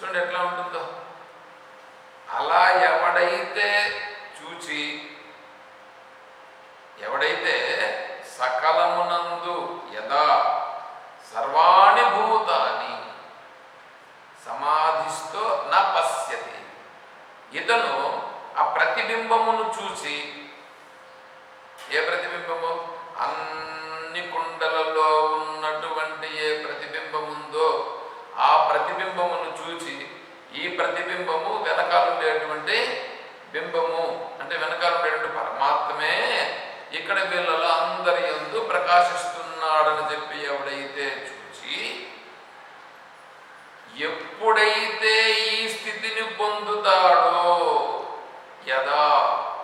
చూడండి ఎట్లా ఉంటుందో? అలా ఎవడైతే చూచి ఎవడైతే సకలమునందు యదా సర్వాణి భూతాని సమాధిస్తో నా పశ్యతి. ఇతను ఆ ప్రతిబింబమును చూసి ఏ ప్రతిబింబము అన్ని కుండలలో ఉన్నటువంటి ఏ ప్రతిబింబం ఉందో ఆ ప్రతిబింబమును చూచి ఈ ప్రతిబింబము వెనకాల ఉండేటువంటి బింబము అంటే వెనకాల ఉండేటువంటి పరమాత్మే ఇక్కడ వీళ్ళలో అందరి ఎందు ప్రకాశిస్తున్నాడని చెప్పి ఎవడైతే చూచి ఎప్పుడైతే ఈ స్థితిని పొందుతాడో యదా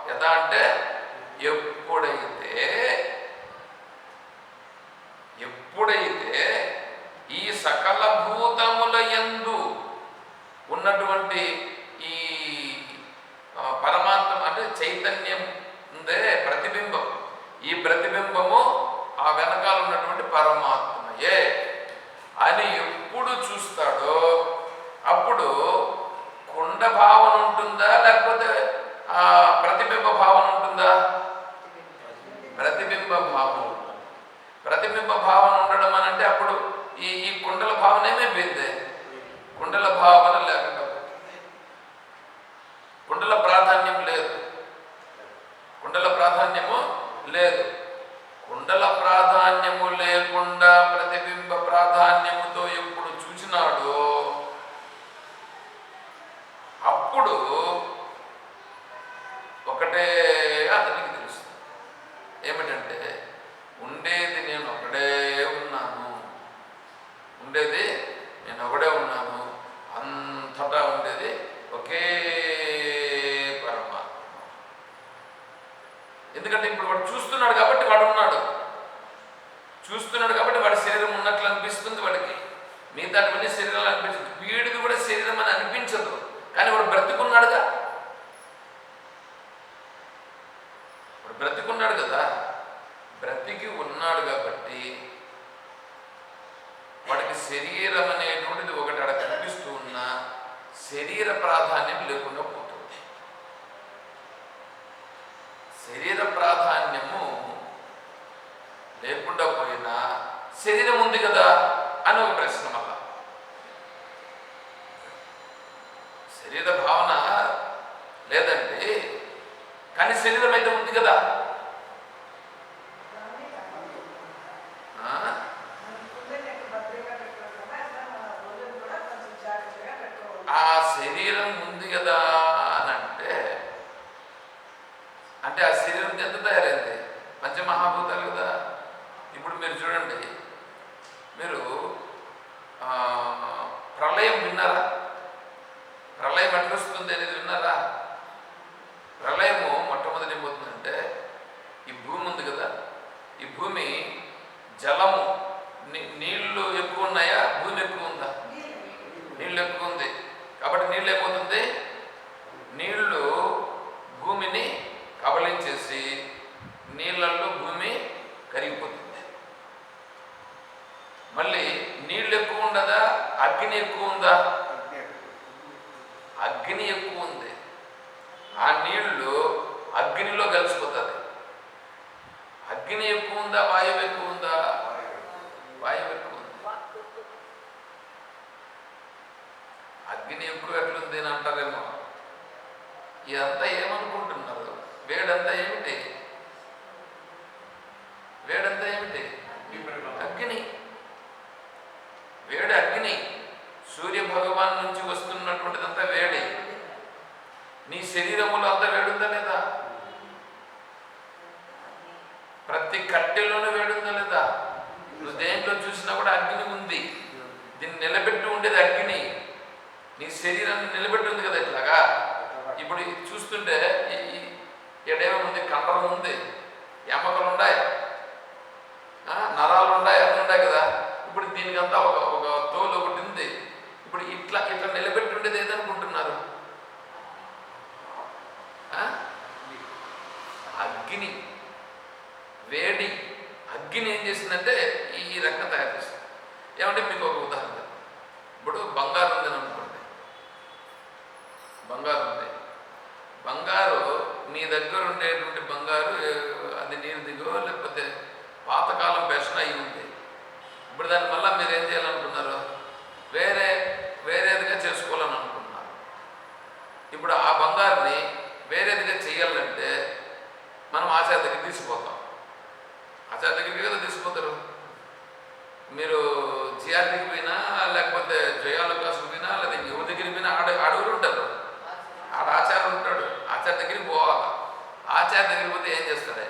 యదా అంటే ఎప్పుడైతే ఎప్పుడైతే ఈ సకల భూతముల ఎందు ఉన్నటువంటి చైతన్యం ఉందే ప్రతిబింబం. ఈ ప్రతిబింబము ఆ వెనకాల ఉన్నటువంటి పరమాత్మయే అని ఎప్పుడు చూస్తాడో అప్పుడు కుండ భావన ఉంటుందా లేకపోతే ఆ ప్రతిబింబ భావన ఉంటుందా? ప్రతిబింబ భావన ప్రతిబింబ భావన ఉండడం అని అంటే అప్పుడు ఈ ఈ కుండల భావనేమే పోయింది కుండల భావన లేకుండా. కుండల ప్రాధాన్యం లేదు. కుండల ప్రాధాన్యము లేదు. కుండల ప్రాధాన్యము లేకుండా ప్రతిబింబ ప్రాధాన్యముతో ఎప్పుడు చూసినాడో అప్పుడు అగ్ని ఎక్కువ కండరం ఉంది ఎమకలు ఉన్నాయి నరాలు ఉన్నాయి అన్నీ ఉన్నాయి కదా. ఇప్పుడు దీనికంతా ఒక ఒక తోలు ఒకటి ఉంది. ఇప్పుడు ఇట్లా ఇట్లా నిలబెట్టి ఉండేది ఏదనుకుంటున్నారు అగ్ని. వేడి. అగ్ని ఏం చేసిందంటే ఈ రకంగా తయారు చేస్తుంది ఏమంటే మీకు ఒక ఉదాహరణ ఇప్పుడు బంగారం ఉందని అనుకోండి బంగారం ఉంది. బంగారు నీ దగ్గర ఉండేటువంటి బంగారు అది నేను దిగో లేకపోతే పాతకాలం పెషన్ అయి ఉంది. ఇప్పుడు దాని మళ్ళీ మీరు ఏం చేయాలనుకున్నారు? వేరే వేరేదిగా చేసుకోవాలని అనుకున్నారు ఇప్పుడు ఆ బంగారుని వేరేదిగా చేయాలంటే మనం ఆచార్య దగ్గర తీసిపోతాం ఆచార్య దగ్గరికి కదా తీసిపోతారు మీరు జిఆర్టీకి పోయిన ఆచార్య దగ్గర పోతే ఏం చేస్తాడు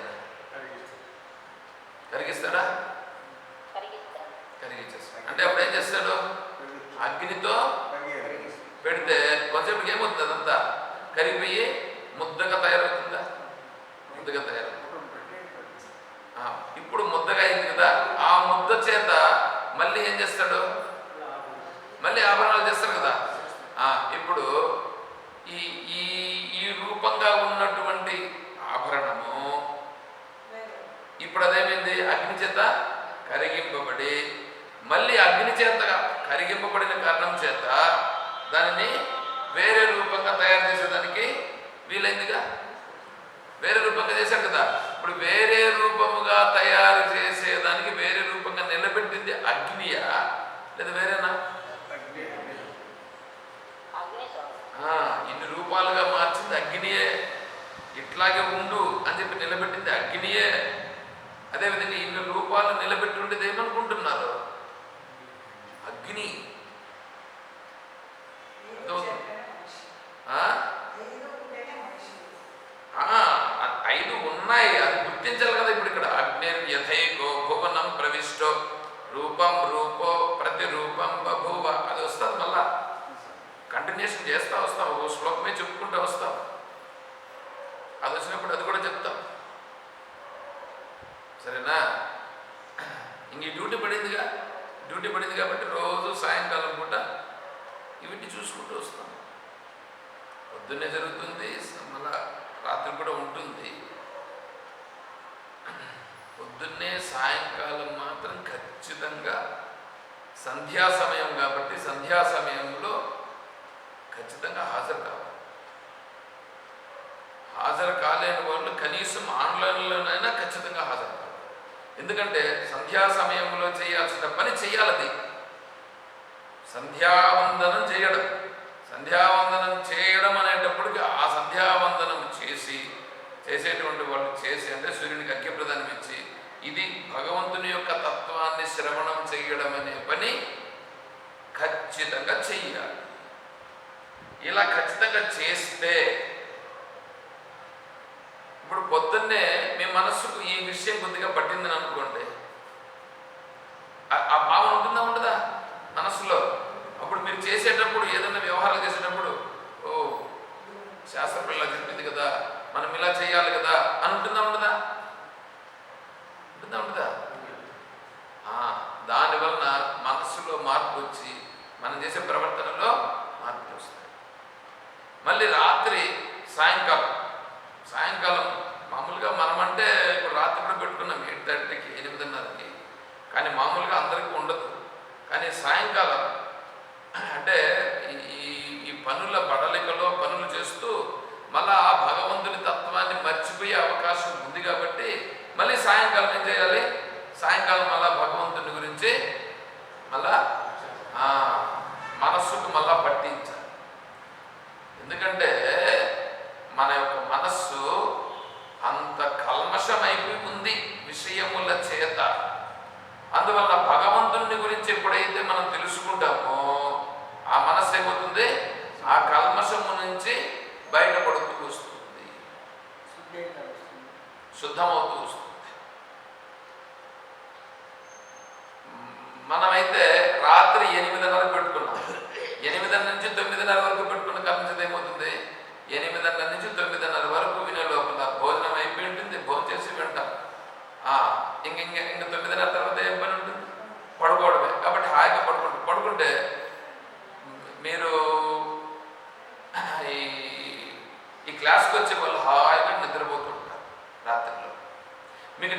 అదేవిధంగా ఖచ్చితంగా సంధ్యా సమయం కాబట్టి సంధ్యా సమయంలో ఖచ్చితంగా హాజరు కావాలి. హాజరు కాలేని వాళ్ళు కనీసం ఆన్లైన్లోనైనా ఖచ్చితంగా హాజరు కావాలి. ఎందుకంటే సంధ్యా సమయంలో చేయాల్సిన పని చేయాలది. సంధ్యావందనం చేయడం. సంధ్యావందనం చేయడం అనేటప్పటికి ఆ సంధ్యావందనం చేసి చేసేటువంటి వాళ్ళు చేసి అంటే సూర్యునికి అగ్నిప్రదానం ఇచ్చి ఇది భగవంతుని యొక్క తత్వాన్ని శ్రవణం చేయడం అనే పని ఖచ్చితంగా చెయ్యాలి. ఇలా ఖచ్చితంగా చేస్తే ఇప్పుడు పొద్దున్నే మీ మనస్సుకు ఈ విషయం కొద్దిగా పట్టిందని అనుకోండి. ఆ భావన ఉంటుందా ఉండదా? మనసులో అప్పుడు మీరు చేసేటప్పుడు ఏదైనా వ్యవహారాలు చేసేటప్పుడు ఓ శాస్త్రపల్లా చెప్పింది కదా మనం ఇలా చేయాలి కదా అని బయటపడుతూ వస్తుంది శుద్ధమవుతూ వస్తుంది మనమైతే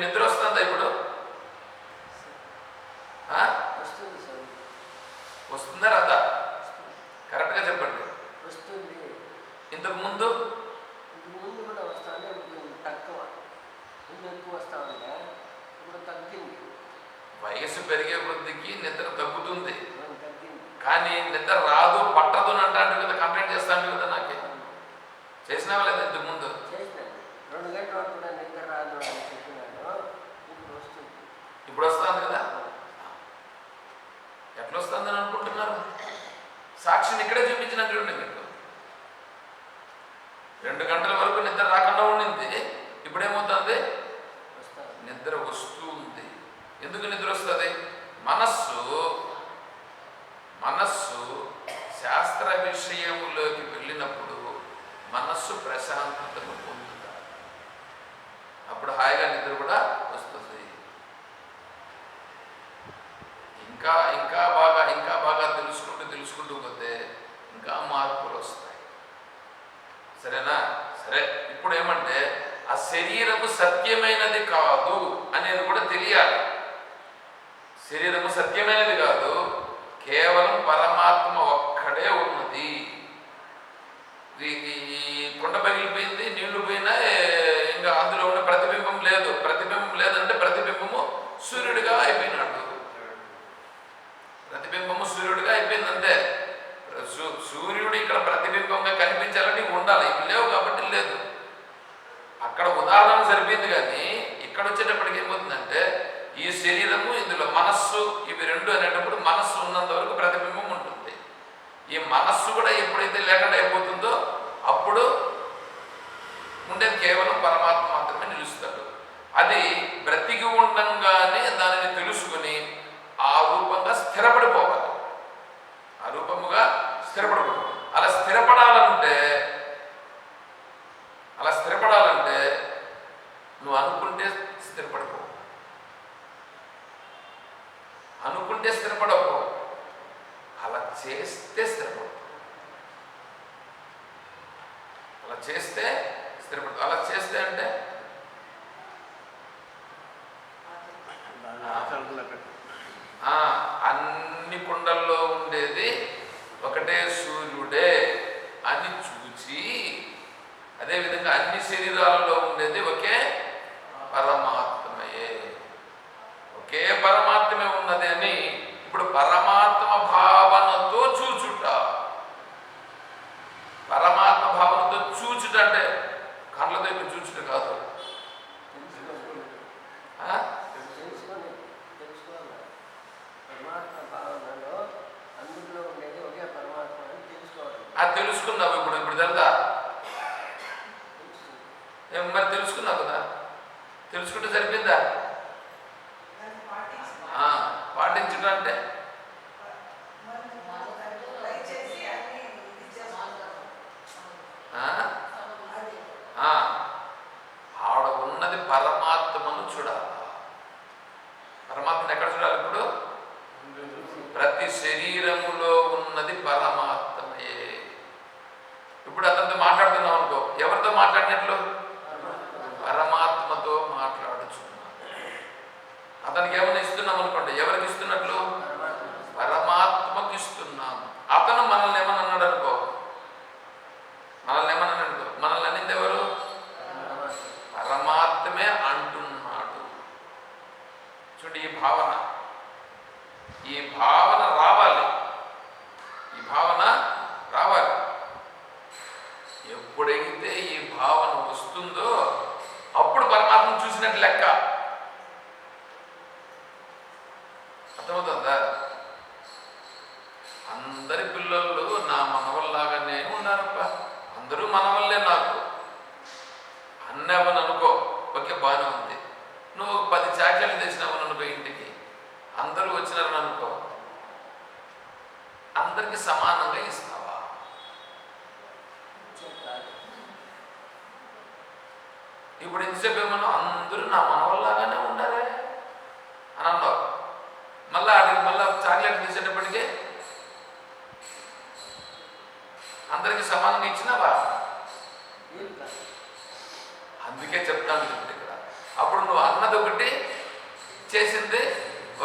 నిద్ర వస్తుందా ఇప్పుడు వస్తుందా రాదా? కరెక్ట్గా చెప్పండి. ఇంతకు ముందు? ముందు కూడా ఎక్కువ వస్తాను వయసు పెరిగే కొద్దికి నిద్ర తగ్గుతుంది. కానీ నిద్ర రాదు పట్టదు అంటాను కదా కంప్లైంట్ చేస్తాను కదా నాకే. చేసినావా లేదా ఇంతకు ముందు? ఇప్పుడు వస్తుంది కదా. ఎట్లా వస్తుందని అనుకుంటున్నారు? సాక్షిని ఇక్కడే చూపించిన చూడండి మీకు. రెండు గంటల వరకు నిద్ర రాకుండా ఉండింది. ఇప్పుడేమవుతుంది? నిద్ర వస్తూ ఉంది ఎందుకు నిద్ర వస్తుంది? మనస్సు మనస్సు శాస్త్ర విషయములోకి వెళ్ళినప్పుడు మనస్సు ప్రశాంతతను పొందుతారు. అప్పుడు హాయిగా నిద్ర కూడా వస్తుంది ఇంకా ఇంకా బాగా ఇంకా బాగా తెలుసుకుంటూ తెలుసుకుంటూ పోతే ఇంకా మార్పులు వస్తాయి. సరేనా? సరే ఇప్పుడు ఏమంటే ఆ శరీరము సత్యమైనది కాదు అనేది కూడా తెలియాలి. శరీరము సత్యమైనది కాదు కేవలం పరమాత్మ ఒక్కడే ఉన్నది. ఈ- కొండ పగిలిపోయింది నీళ్ళు పోయినా ఇంకా అందులో ఉన్న ప్రతిబింబం లేదు. ప్రతిబింబం లేదంటే ప్రతిబింబము సూర్యుడిగా అయిపోయినాడు. ప్రతిబింబము సూర్యుడిగా అయిపోయింది అంతే సూ- సూర్యుడు ఇక్కడ ప్రతిబింబంగా కనిపించాలని ఉండాలి. ఇవి లేవు కాబట్టి లేదు. అక్కడ ఉదాహరణ సరిపోయింది కానీ ఇక్కడ వచ్చేటప్పటికి ఏమవుతుందంటే ఈ శరీరము ఇందులో మనస్సు ఇవి రెండు అనేటప్పుడు మనస్సు ఉన్నంత వరకు ప్రతిబింబం ఉంటుంది. ఈ మనస్సు కూడా ఎప్పుడైతే లేకుండా అయిపోతుందో అప్పుడు ఉండేది కేవలం పరమాత్మ మాత్రమే నిలుస్తాడు. అది బ్రతికి ఉండంగానే దానిని తెలుసు స్థిరపడిపోవాలి. ఆ రూపముగా స్థిరపడిపోవాలి అలా స్థిరపడాలంటే అలా స్థిరపడాలంటే నువ్వు అనుకుంటే స్థిరపడిపో. అనుకుంటే స్థిరపడవు అలా చేస్తే స్థిరపడవు అలా చేస్తే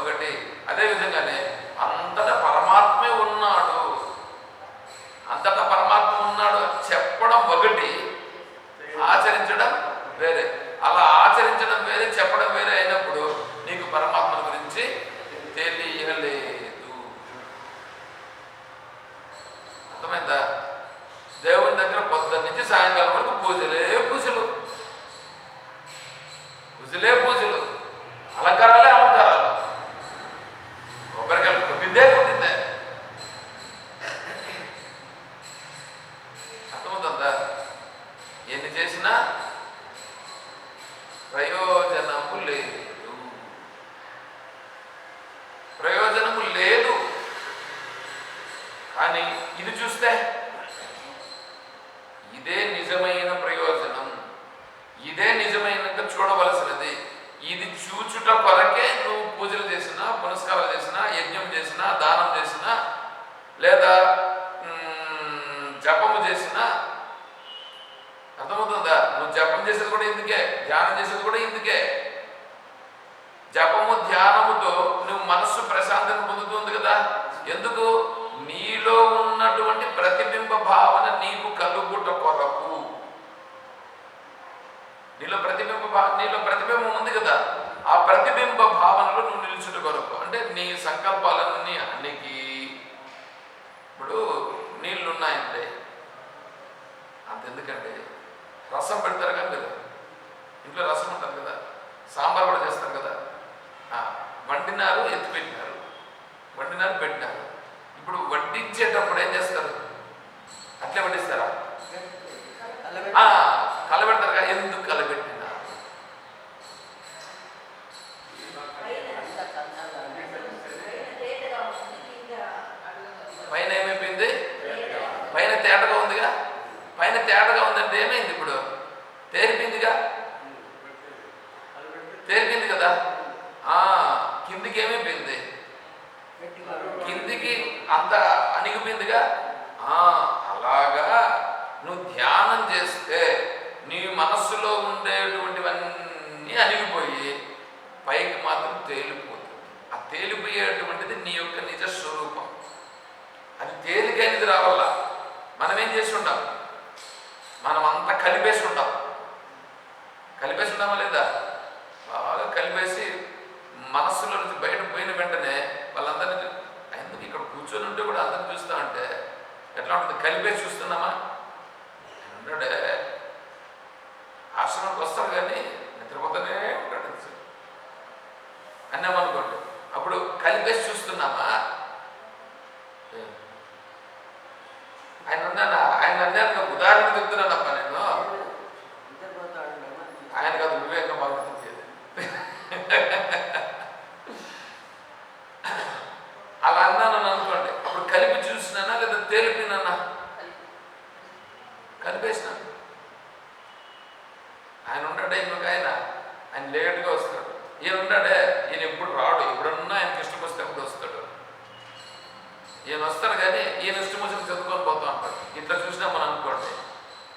ఒకటి. అదేవిధంగానే చూడవలసినది ఇది చూచుట కొర ప్రతిబింబ భావనలో నువ్వు నిలుచుట కొరకు. అంటే నీ సంకల్పాలన్నీ అన్నికి. ఇప్పుడు నీళ్ళు ఉన్నాయంటే అంతెందుకంటే రసం పెడతారు కదా లేదు ఇంట్లో రసం ఉంటుంది కదా. సాంబార్ కూడా చేస్తారు కదా. వండినారు ఎత్తి పెట్టినారు. వండినారు పెట్టినారు. ఇప్పుడు వడ్డించేటప్పుడు ఏం చేస్తారు? అట్లే వడ్డిస్తారా? కలబెడతారు అతను చూస్తా ఉంటే ఎట్లా ఉంటుంది? కలిపేసి చూస్తున్నామా? అంటే ఆశ్రమానికి వస్తాడు కానీ నిద్రపోతూనే ఉంటాడు. అన్నామనుకోండి అప్పుడు కలిపేసి చూస్తున్నామా? ఆయన అన్నాను ఆయన అన్నారు ఉదాహరణ చెప్తున్నాను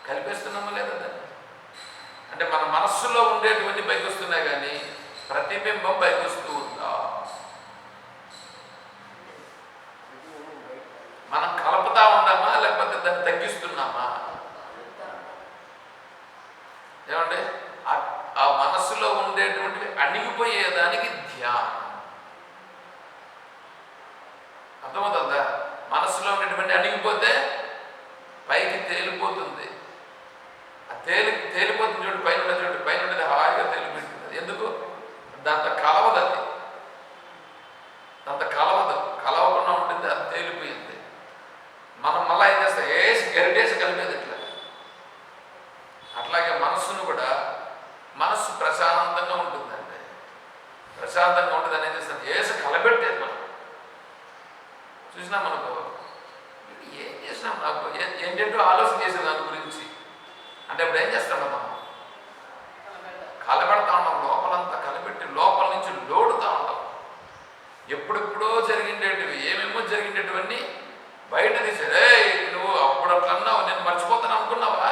కల్పిస్తున్నామా లేదా దాన్ని? అంటే మన మనస్సులో ఉండేటువంటి పైకి వస్తున్నాయి కానీ ప్రతిబింబం పైకి ఎప్పుడెప్పుడో జరిగిండేటివి ఏమేమో జరిగిండేటివన్నీ బయట తీసాడే నువ్వు అప్పుడు అట్లా అన్నావు నేను మర్చిపోతాను అనుకున్నావా?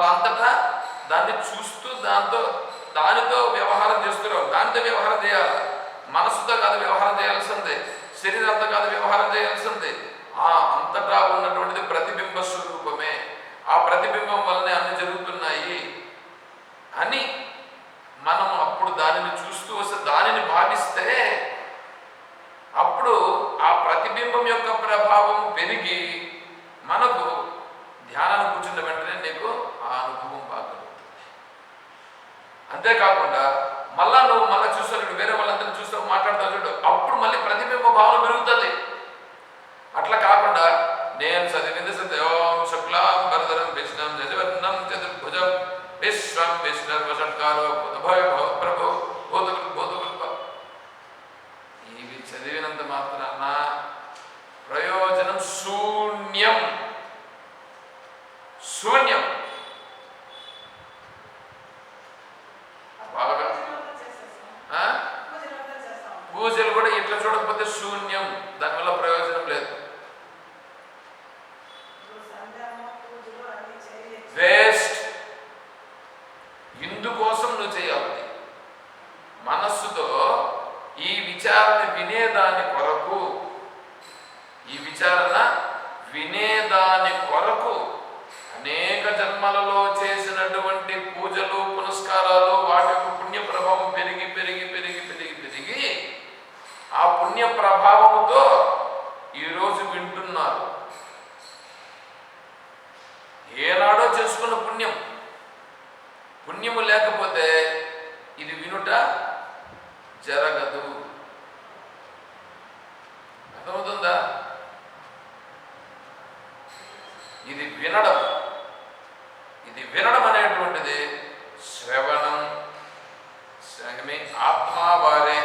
అంతటా దాన్ని చూస్తూ దాంతో దానితో వ్యవహారం చేస్తున్నావు దానితో వ్యవహారం చేయాలి? మనసుతో కాదు వ్యవహారం చేయాల్సిందే. శరీరంతో కాదు వ్యవహారం చేయాల్సిందే. ఆ అంతటా ఉన్నటువంటిది ప్రతిబింబ స్వరూపమే. ఆ ప్రతిబింబం వల్లనే అన్ని జరుగుతున్నాయి అని మనం అప్పుడు దానిని చూస్తూ వస్తే దానిని భావిస్తే అప్పుడు ఆ ప్రతిబింబం యొక్క ప్రభావం పెరిగి మనకు ధ్యానాన్ని కూర్చున్న వెంటనే నీకు ఆ అనుభవం బాగా అంతేకాకుండా మళ్ళా నువ్వు మళ్ళీ చూస్తావు వేరే వాళ్ళందరినీ చూస్తావు మాట్లాడతావు చూడు అప్పుడు మళ్ళీ ప్రతిబింబ భావన పెరుగుతుంది. అట్లా కాకుండా నేను చదివింది సదేవం శుక్లాం వరదరం విష్ణం జజవర్ణం చతుర్భుజం విశ్వం విష్ణర్వషట్కారో బుధభయ భవ ప్రభు బోధకులు ఇవి చదివినంత మాత్రాన ప్రయోజనం శూన్యం బాగా ఆ? పూజలు కూడా ఇట్లా చూడకపోతే శూన్యం దానివల్ల ప్రయోజనం లేదు వేస్ట్ ఇందుకోసం నువ్వు చేయాలి మనస్సుతో ఈ విచారణ వినేదాని కొరకు ఈ విచారణ వినేదాని కొరకు అనేక జన్మలలో చేసినటువంటి పూజలు పునస్కారాలు వాటి యొక్క పుణ్య ప్రభావం పెరిగి పెరిగి పెరిగి పెరిగి పెరిగి ఆ పుణ్య ప్రభావముతో ఈరోజు వింటున్నారు ఏనాడో చేసుకున్న పుణ్యం పుణ్యము లేకపోతే ఇది వినుట జరగదు. అర్థమవుతుందా? ఇది వినడం. ఇది వినడం అనేటువంటిది శ్రవణం. శ్రవణమే ఆత్మావారే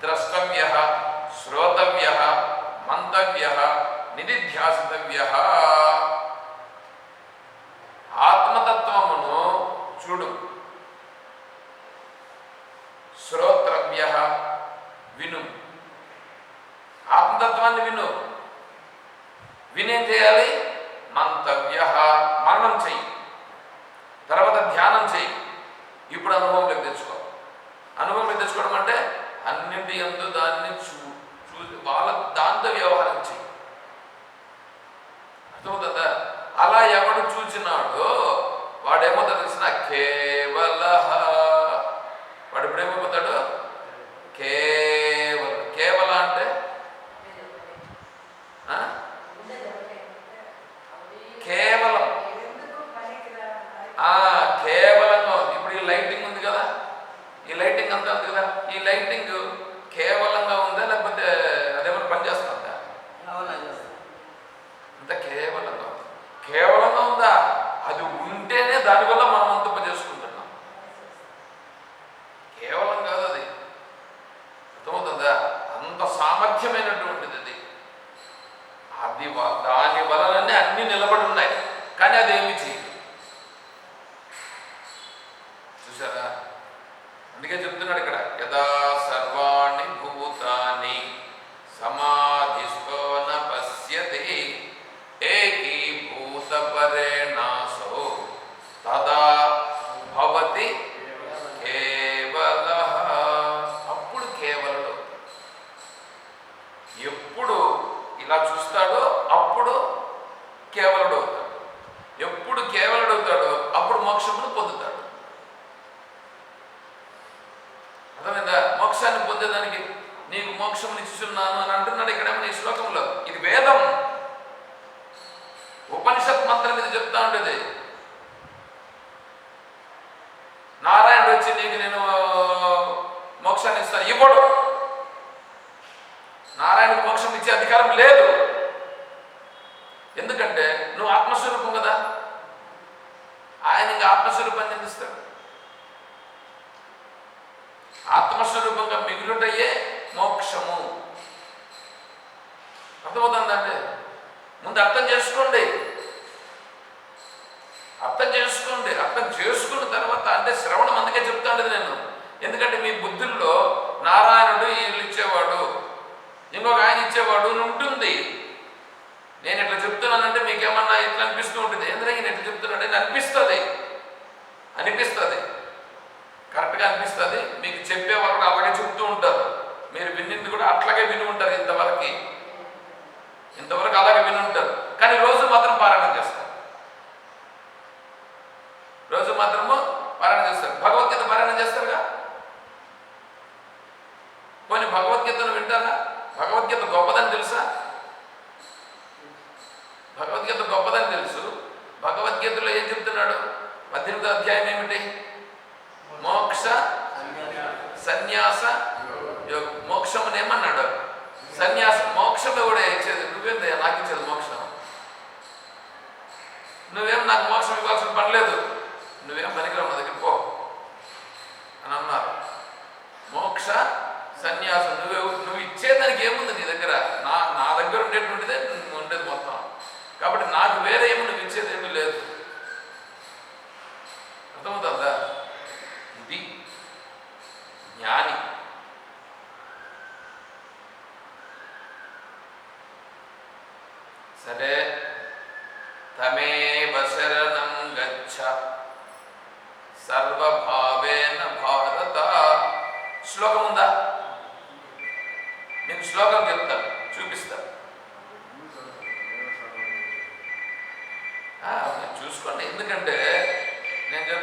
ద్రష్టవ్య శ్రోతవ్య మంతవ్య నిధిధ్యాసితవ్య ఆత్మతత్వమును చూడు శ్రోత్రవ్య విను ఆత్మతత్వాన్ని విను వినేం చేయాలి మంతవ్య మరణం చెయ్యి. తర్వాత ధ్యానం చెయ్యి. ఇప్పుడు అనుభవంలోకి తెచ్చుకో. అనుభవంలోకి తెచ్చుకోవడం అంటే అన్నింటి ఎందు దాన్ని చూ చూ వాళ్ళ దాంతో వ్యవహారం చెయ్యి. అర్థమవుతుందా? అలా ఎవడు చూచినాడో వాడేమో అర్థమవుతుందండి? ముందు అర్థం చేసుకోండి. అర్థం చేసుకోండి. అర్థం చేసుకున్న తర్వాత అంటే శ్రవణం అందుకే చెప్తాను నేను. ఎందుకంటే మీ బుద్ధుల్లో నారాయణుడు వీళ్ళు ఇచ్చేవాడు ఇంకొక ఆయన ఇచ్చేవాడు ఉంటుంది. నేను ఇట్లా చెప్తున్నానంటే మీకేమన్నా ఇట్లా అనిపిస్తూ ఉంటుంది. ఎందుకంటే నేను ఇట్లా చెప్తున్నాడు అనిపిస్తుంది. అనిపిస్తుంది. కరెక్ట్గా అనిపిస్తుంది. మీకు చెప్పేవాళ్ళు అలాగే చెప్తూ ఉంటారు. మీరు విన్నింది కూడా అట్లాగే విని ఉంటారు ఇంతవరకు. ఇంతవరకు అలాగే విని ఉంటారు. కానీ రోజు మాత్రం పారాయణం చేస్తారు. రోజు మాత్రము పారాయణం చేస్తారు. భగవద్గీత పారాయణం చేస్తారుగా? పోనీ భగవద్గీతను వింటారా? భగవద్గీత గొప్పదని తెలుసా? భగవద్గీత గొప్పదని తెలుసు. భగవద్గీతలో ఏం చెప్తున్నాడు? పద్దెనిమిదో అధ్యాయం ఏమిటి? మోక్ష సన్యాస యోగం. మోక్షం ఏమన్నాడు? సన్యాసం మోక్షంలో కూడా ఇచ్చేది నువ్వేందయ్యా నాకు ఇచ్చేది మోక్షం నువ్వేం నాకు మోక్షం ఇవ్వాల్సిన పని లేదు నువ్వేం పనికిరావు నా దగ్గర పో అని అన్నారు మోక్ష సన్యాసం నువ్వు నువ్వు ఇచ్చేదానికి ఏముంది నీ దగ్గర నా నా దగ్గర ఉండేటువంటిదే నువ్వు ఉండేది మొత్తం కాబట్టి నాకు వేరే ఏమి నువ్వు ఇచ్చేది ఏమీ లేదు. అర్థమవుతుందా? ఇది జ్ఞాని.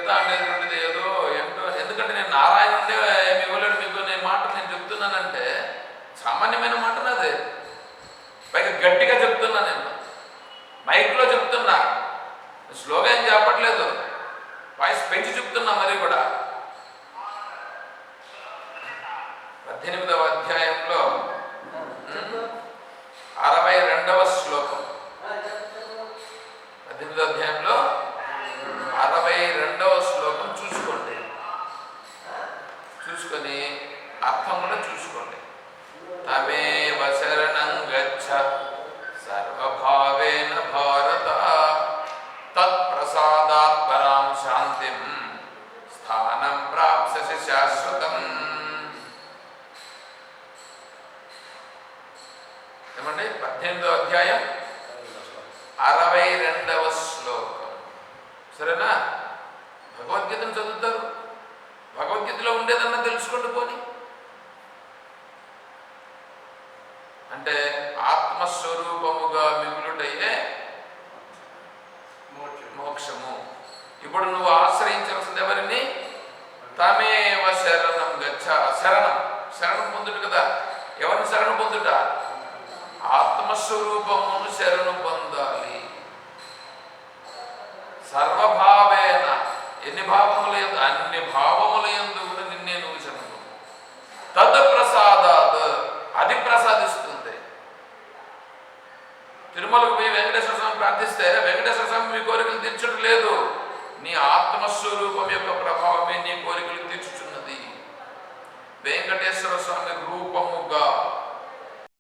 చెప్తా ఉండేటువంటిది ఏదో ఏంటో ఎందుకంటే నేను నారాయణుడే ఏమి ఇవ్వలేడు మీకు నేను మాట నేను చెప్తున్నానంటే సామాన్యమైన మాట నాది పైగా గట్టిగా చెప్తున్నా నేను. మైక్లో చెప్తున్నా. స్లోగా ఏం చెప్పట్లేదు. వాయిస్ పెంచి చెప్తున్నా మరి కూడా. పద్దెనిమిదవ అధ్యాయంలో ఉమ్, అరవై రెండవ శ్లోకం పద్దెనిమిదవ అధ్యాయంలో అరవై రెండవ శ్లోకం చూసుకోండి చూసుకొని అర్థం కూడా చూసుకోండి తమేవ శరణం గచ్చ సర్వభావేన భారత తత్ప్రసాదాత్ పరాం శాంతిం స్థానం ప్రాప్స్యసి శాశ్వతం ఏమండి పద్దెనిమిదో అధ్యాయం అరవై రెండవ శ్లోకం? సరేనా? భగవద్గీతను చదువుతారు. భగవద్గీతలో ఉండేదన్నా తెలుసుకోండి పోని. అంటే ఆత్మస్వరూపముగా మిగులుటయ్యే మోక్షము. ఇప్పుడు నువ్వు ఆశ్రయించాల్సింది ఎవరిని? తమేవ శరణం గచ్చ. శరణం. శరణం పొందుట కదా. ఎవరిని శరణం పొందుట? ఆత్మస్వరూపమును శరణు పొందాలి. సర్వభావేన. ఎన్ని భావముల ఎందు అన్ని భావముల ఎందు కూడా నిన్నే నువ్వు తద్ ప్రసాదాత్ అది ప్రసాదిస్తుంది తిరుమలకు పోయి వెంకటేశ్వర స్వామి ప్రార్థిస్తే వెంకటేశ్వర స్వామి మీ కోరికలు తీర్చడం లేదు. నీ ఆత్మస్వరూపం యొక్క ప్రభావమే నీ కోరికలు తీర్చుచున్నది. వెంకటేశ్వర స్వామి రూపముగా